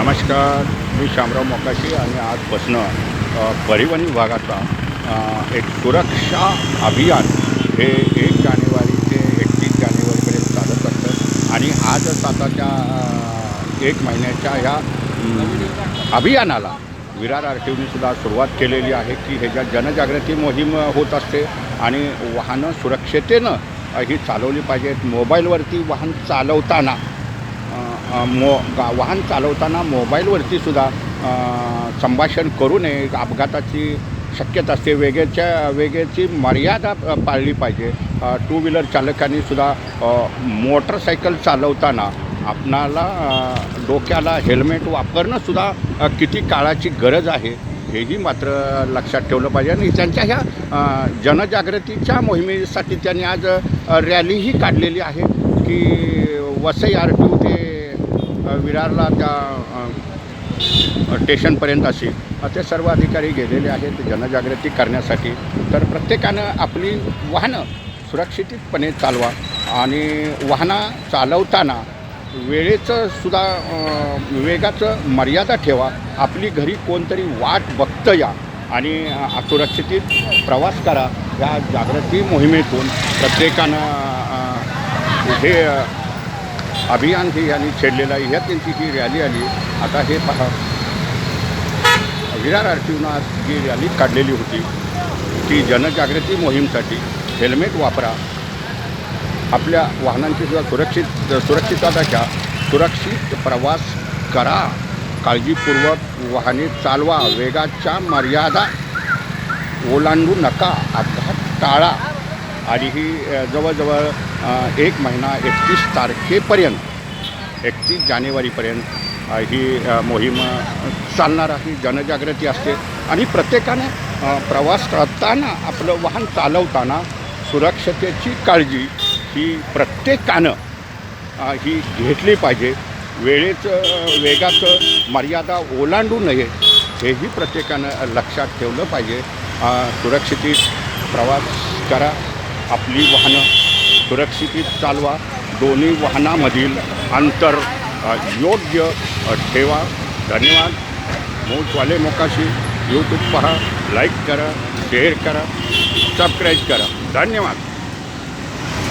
नमस्कार मी शामराव मोकाशी आणि आजपासनं परिवहन विभागाचा एक सुरक्षा अभियान हे एक जानेवारी ते एकतीस जानेवारीपर्यंत चालत असतं आणि आजच आताच्या एक महिन्याच्या ह्या अभियानाला विरार आर टी सुद्धा सुरुवात केलेली आहे की ह्याच्या जनजागृती मोहीम होत असते आणि वाहनं सुरक्षतेनं ही चालवली पाहिजेत. मोबाईलवरती वाहन चालवताना मो गा वाहन चालवताना मोबाईलवरती सुद्धा संभाषण करू नये. अपघाताची शक्यता असते. वेगेच्या वेगेची मर्यादा पाळली पाहिजे. टू व्हीलर चालकांनी सुद्धा मोटरसायकल चालवताना आपणाला डोक्याला हेल्मेट वापरणंसुद्धा किती काळाची गरज आहे हेही मात्र लक्षात ठेवलं पाहिजे. आणि त्यांच्या ह्या जनजागृतीच्या मोहिमेसाठी त्यांनी आज रॅलीही काढलेली आहे की वसई आर टी विरारला त्या स्टेशनपर्यंत अशी असे सर्व अधिकारी गेलेले आहेत जनजागृती करण्यासाठी. तर प्रत्येकानं आपली वाहनं सुरक्षितपणे चालवा आणि वाहनं चालवताना वेळेचं सुद्धा वेगाचं मर्यादा ठेवा. आपली घरी कोणतरी वाट बघतं या आणि अ, सुरक्षित प्रवास करा. या जागृती मोहिमेतून प्रत्येकानं हे अभियान हे यांनी छेडलेलं आहे ह्या त्यांची जी रॅली आली आता हे पहा. विरार आर आज जी रॅली काढलेली होती ती जनजागृती मोहीमसाठी हेल्मेट वापरा. आपल्या वाहनांची सुद्धा सुरक्षित सुरक्षितता घ्या सुरक्षित प्रवास करा. काळजीपूर्वक वाहने चालवा वेगाच्या मर्यादा ओलांडू नका अपघात टाळा. आणि ही जवळजवळ एक महिना एकतीस तारखेपर्यंत एकतीस जानेवारीपर्यंत ही मोहीम चालणार आहे जनजागृती असते. आणि प्रत्येकानं प्रवास करताना आपलं वाहन चालवताना सुरक्षतेची काळजी ही प्रत्येकानं ही घेतली पाहिजे. वेळेचं वेगाचं मर्यादा ओलांडू नये हेही प्रत्येकानं लक्षात ठेवलं पाहिजे. सुरक्षित प्रवास करा आपली वाहनं सुरक्षित चालवा. दोन्ही वाहनामधील अंतर योग्य ठेवा. धन्यवाद. मोजवाले मोकाशी. यूट्यूब पहा. लाईक करा. शेअर करा. सबस्क्राईब करा. धन्यवाद.